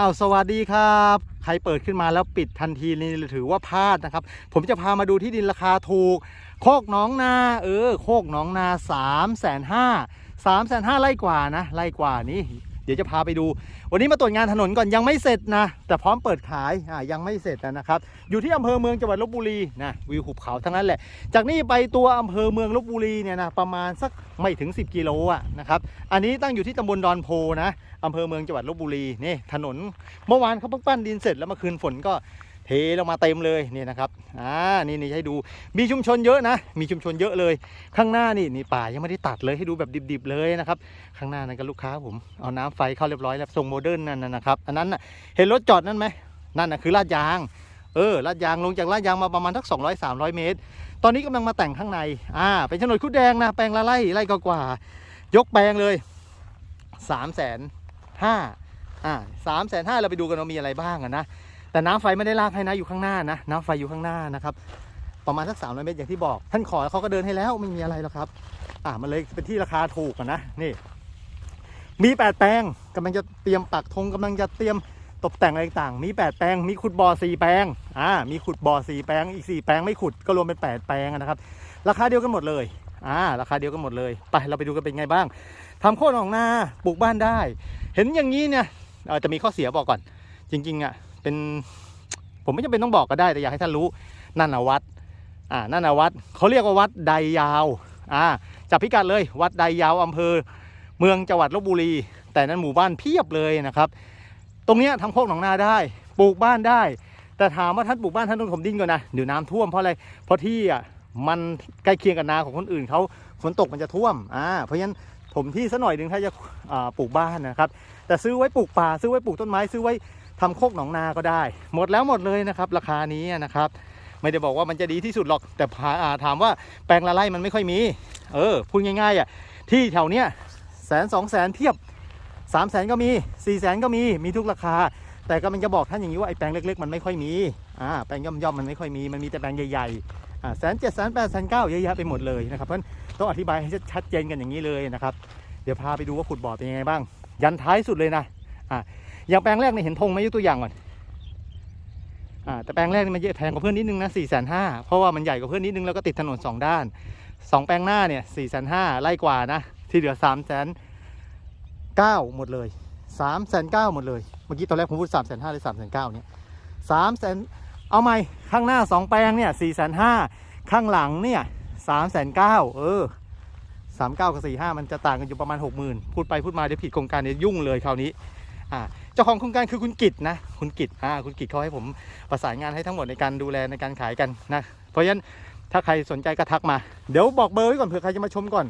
อ้าวสวัสดีครับ ใครเปิดขึ้นมาแล้วปิดทันทีนี่ถือว่าพลาดนะครับ ผมจะพามาดูที่ดินราคาถูก โคกหน้องนา เออ โคกหน้องนา3ามแสนห้าสามแสนห้าไร่กว่านะไร่กว่านี้ เดี๋ยวจะพาไปดู วันนี้มาตรวจงานถนนก่อนยังไม่เสร็จนะ แต่พร้อมเปิดขายอ่ายังไม่เสร็จนะครับ อยู่ที่อำเภอเมืองจังหวัดลบบุรีนะวิวหุบเขาทั้งนั้นแหละ จากนี้ไปตัวอำเภอเมืองลบบุรีเนี่ยนะประมาณสักไม่ถึง 10 กิโลอะนะครับอันนี้ตั้งอยู่ที่ตำบลดอนโพนะอำเภอเมืองจังหวัดลบบุรีนี่ถนน เมื่อวานเขาเพิ่งปั้นดินเสร็จแล้วเมื่อคืนฝนก็ เทลงมาเต็มเลยนี่นะครับอ่านี่นี่ให้ดูมีชุมชนเยอะนะ มีชุมชนเยอะเลย ข้างหน้านี่นี่ป่ายังไม่ได้ตัดเลยให้ดูแบบดิบๆเลยนะครับข้างหน้านั่นก็ลูกค้าผมเอาน้ำไฟเข้าเรียบร้อยแล้วทรงโมเดิร์นนั่นนะครับอันนั้นเห็นรถจอดนั่นไหมนั่นน่ะคือลาดยางเออลาดยางลงจากลาดยางมาประมาณทัก200 300 เมตร ตอนนี้กำลังมาแต่งข้างในอ่าเป็นโฉนดคุดแดงนะแปลงละไร่ไร่กว่าๆยกแปลงเลย3ามแสนห้าอ่าสามแสนห้าเราไปดูกันว่ามีอะไรบ้างอะนะ แต่น้ำไฟไม่ได้ลากให้นะอยู่ข้างหน้านะน้ำไฟอยู่ข้างหน้านะครับ ประมาณสักสามร้อยเมตรอย่างที่บอก ท่านขอเขาก็เดินให้แล้วไม่มีอะไรหรอกครับ อ่ามันเลยเป็นที่ราคาถูกนะนี่ มีแปดแปลงกำลังจะเตรียมปักธงกำลังจะเตรียมตกแต่งอะไรต่างมีแปดแปลง มีขุดบ่อสี่แปลงอ่ามีขุดบ่อสี่แปลงอีกสี่แปลงไม่ขุดก็รวมเป็นแปดแปลงนะครับ ราคาเดียวกันหมดเลยอ่าราคาเดียวกันหมดเลยไปเราไปดูกันเป็นไงบ้างทำโค่นของนาปลูกบ้านได้ เห็นอย่างนี้เนี่ยอ่อจะมีข้อเสียบอกก่อน จริงๆอะ เป็นผมไม่จำเป็นต้องบอกก็ได้แต่อยากให้ท่านรู้นั่นนวัดอ่านันวัดเขาเรียกว่าวัดใดยาวอ่าจับพิกัดเลยวัดใดยาวอำเภอ เมืองจังหวัดลบบุรี แต่นั้นหมู่บ้านเพียบเลยนะครับ ตรงเนี้ยทำโคกหนองนาได้ปลูกบ้านได้ แต่ถามว่าท่านปลูกบ้านท่านต้องถมดินก่อนนะเดี๋ยวน้ำท่วมเพราะอะไรเพราะที่อะมันใกล้เคียงกับนาของคนอื่นเขาฝนตกมันจะท่วมอ่าเพราะฉะนั้นถมที่ซะหน่อยหนึ่งถ้าจะปลูกบ้านนะครับ แต่ซื้อไว้ปลูกป่าซื้อไว้ปลูกต้นไม้ซื้อไว้ ทำโคกหนองนาก็ได้ หมดแล้วหมดเลยนะครับ ราคานี้นะครับ ไม่ได้บอกว่ามันจะดีที่สุดหรอก แต่ถามว่าแปลงละไร่มันไม่ค่อยมี เออพูดง่ายๆอะที่แถวเนี้ยแสนสองแสนเทียบสามแสนก็มีสี่แสนก็มีมีทุกราคา แต่ก็มันจะบอกท่านอย่างนี้ว่าไอ้แปลงเล็กๆมันไม่ค่อยมีอ่าแปลงย่อมๆมันไม่ค่อยมีมันมีแต่แปลงใหญ่ๆอ่าแสนเจ็ดแสนแปดแสนเก้าเยอะแยะไปหมดเลยนะครับเพราะฉะนั้นต้องอธิบายให้ชัดเจนกันอย่างนี้เลยนะครับ เดี๋ยวพาไปดูว่าขุดบ่อเป็นยังไงบ้าง ยันท้ายสุดเลยนะอ่า อย่างแปลงแรกเนี่ยเห็นธงไหมยกตัวอย่างก่อนอ่าแต่แปลงแรกนี่มันเยอะแพงกว่าเพื่อนนิดนึงนะสี่แสนห้าเพราะว่ามันใหญ่กว่าเพื่อนนิดนึงแล้วก็ติดถนนสองด้านสองแปลงหน้าเนี่ยสี่แสนห้าไล่กว่านะ ที่เหลือสามแสนเก้าหมดเลยสามแสนเก้าหมดเลย เมื่อกี้ตอนแรกผมพูดสามแสนห้าหรือสามแสนเก้าเนี่ยสามแสนเอาใหม่ข้างหน้าสองแปลงเนี่ยสี่แสนห้าข้างหลังเนี่ยสามแสนเก้าเออสามเก้ากับสี่ห้ามันจะต่างกันอยู่ประมาณหกหมื่นพูดไปพูดมาเดี๋ยวผิดโครงการเดี๋ยวยุ่งเลยคราวนี้อ่า เจ้าของโครงการคือคุณกิตนะ คุณกิตอ่าคุณกิตเขาให้ผมประสานงานให้ทั้งหมดในการดูแลในการขายกันนะ เพราะฉะนั้นถ้าใครสนใจก็ทักมา เดี๋ยวบอกเบอร์ไว้ก่อนเผื่อใครจะมาชมก่อน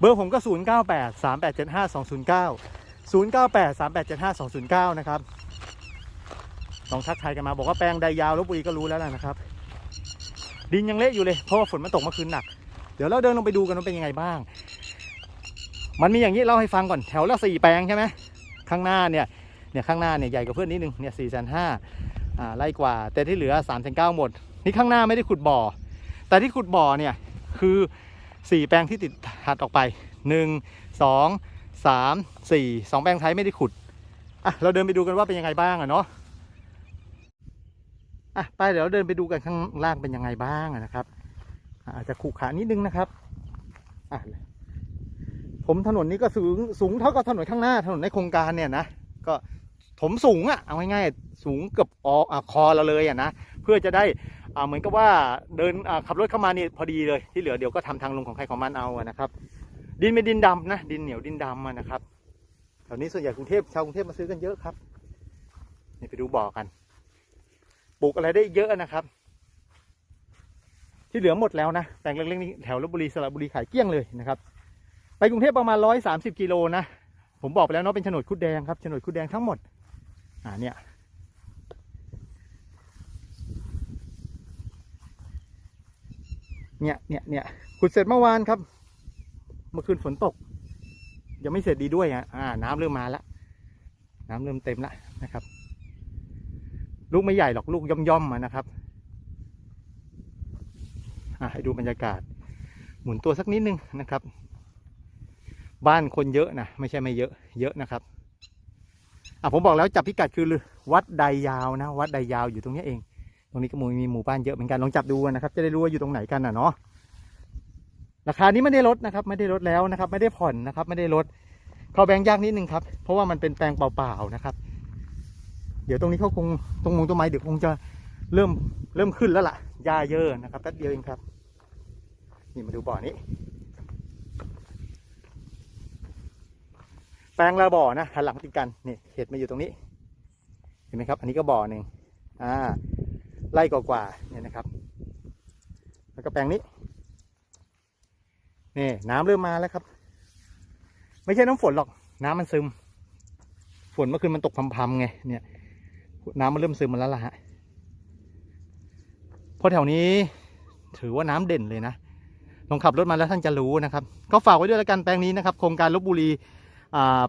เบอร์ผมก็ 0 9 8 3 8 7 5 2 0 9 0 9 8 3 8 7 5 2 0 9 นะครับลองทักทายกันมาบอกว่าแปลงใดยาวลบบุรีก็รู้แล้วล่ะนะครับ ดินยังเละอยู่เลยเพราะว่าฝนมันตกเมื่อคืนหนัก เดี๋ยวเราเดินลงไปดูกันว่าเป็นยังไงบ้าง มันมีอย่างนี้เล่าให้ฟังก่อนแถวละสี่แปลงใช่ไหมข้างหน้าเนี่ย เนี่ยข้างหน้าเนี่ยใหญ่กว่าเพื่อนนิดนึงเนี่ยสี่แสนห้าอ่าไล่กว่า แต่ที่เหลือสามแสนเก้าหมด นี่ข้างหน้าไม่ได้ขุดบ่อ แต่ที่ขุดบ่อเนี่ยคือสี่แปลงที่ติดถัดออกไปหนึ่งสองสามสี่สองแปลงท้ายไม่ได้ขุดอะเราเดินไปดูกันว่าเป็นยังไงบ้างอะเนาะอะไปเดี๋ยวเราเดินไปดูกันข้างล่างเป็นยังไงบ้างนะครับ อาจจะขรุขระนิดนึงนะครับอะผมถนนนี้ก็สูงสูงเท่ากับถนนข้างหน้าถนนในโครงการเนี่ยนะก็ ถมสูงอะ่ะเอาง่ายๆสูงเกือบออะคอเราเลยอะนะเพื่อจะได้อ่าเหมือนกับว่าเดินอ่าขับรถเข้ามานี่พอดีเลยที่เหลือเดี๋ยวก็ทำทางลงของใครของมันเอาอะนะครับ ดินเป็นดินดำนะดินเหนียวดินดำนะครับแถวนี้ส่วนใหญ่กรุงเทพชาวกรุงเทพมาซื้อกันเยอะครับนี่ไปดูบ่อกันปลูกอะไรได้เยอะนะครับ ที่เหลือหมดแล้วนะแปลงเล็กๆนี้แถวลบบุรีสระบุรีขายเกลี้ยงเลยนะครับ ไปกรุงเทพประมาณร้อยสามสิบกิโลนะผมบอกไปแล้วเนาะเป็นโฉนดคุดแดงครับโฉนดคุดแดงทั้งหมด อ่าเนี่ยเนี่ยเนี่ยเนี่ยขุดเสร็จเมื่อวานครับ เมื่อคืนฝนตก ยังไม่เสร็จดีด้วยอะอ่าน้ำเริ่มมาแล้วน้ำเริ่มเต็มแล้วนะครับ ลูกไม่ใหญ่หรอกลูกย่อมๆมนะครับ อะให้ดูบรรยากาศ หมุนตัวสักนิดนึงนะครับ บ้านคนเยอะนะไม่ใช่ไม่เยอะ เยอะนะครับ อะผมบอกแล้วจับพิกัดคือวัดใดยาวนะ วัดใดยาวอยู่ตรงนี้เอง ตรงนี้ก็มีมีหมู่บ้านเยอะเหมือนกันลองจับดูนะครับ จะได้รู้ว่าอยู่ตรงไหนกันนะเนาะราคานี้ไม่ได้ลดนะครับ ไม่ได้ลดแล้วนะครับ ไม่ได้ผ่อนนะครับ ไม่ได้ลดเขาแบงค์ยากนิดนึงครับ เพราะว่ามันเป็นแปลงเปล่าๆนะครับ เดี๋ยวตรงนี้เขาคงตรงมุงต้นไม้เดี๋ยวคงจะเริ่มเริ่มขึ้นแล้วล่ะหญ้าเยอะนะครับแป๊บเดียวเองครับ นี่มาดูบ่อนี้ แป ลงละบ่อนะหันหลังติดกันนี่เห็ดมาอยู่ตรงนี้ เห็นไหมครับ อันนี้ก็บ่อหนึ่งอ่าไล่กว่าๆเนี่ยนะครับ แล้วก็แปลงนี้นี่น้ำเริ่มมาแล้วครับ ไม่ใช่น้ำฝนหรอก น้ำมันซึม ฝนเมื่อคืนมันตกพรำๆไงเนี่ย น้ำมันเริ่มซึมมาแล้วล่ะฮะเพราะแถวนี้ ถือว่าน้ำเด่นเลยนะลองขับรถมาแล้วท่านจะรู้นะครับ ก็ฝากไว้ด้วยแล้วกันแปลงนี้นะครับ โครงการลบบุรี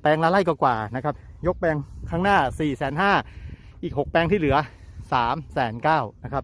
แปลงละไร่กว่าๆนะครับ ยกแปลงข้างหน้า4ี่แสนห้าอีก 6 แปลงที่เหลือ3ามแสนเก้านะครับ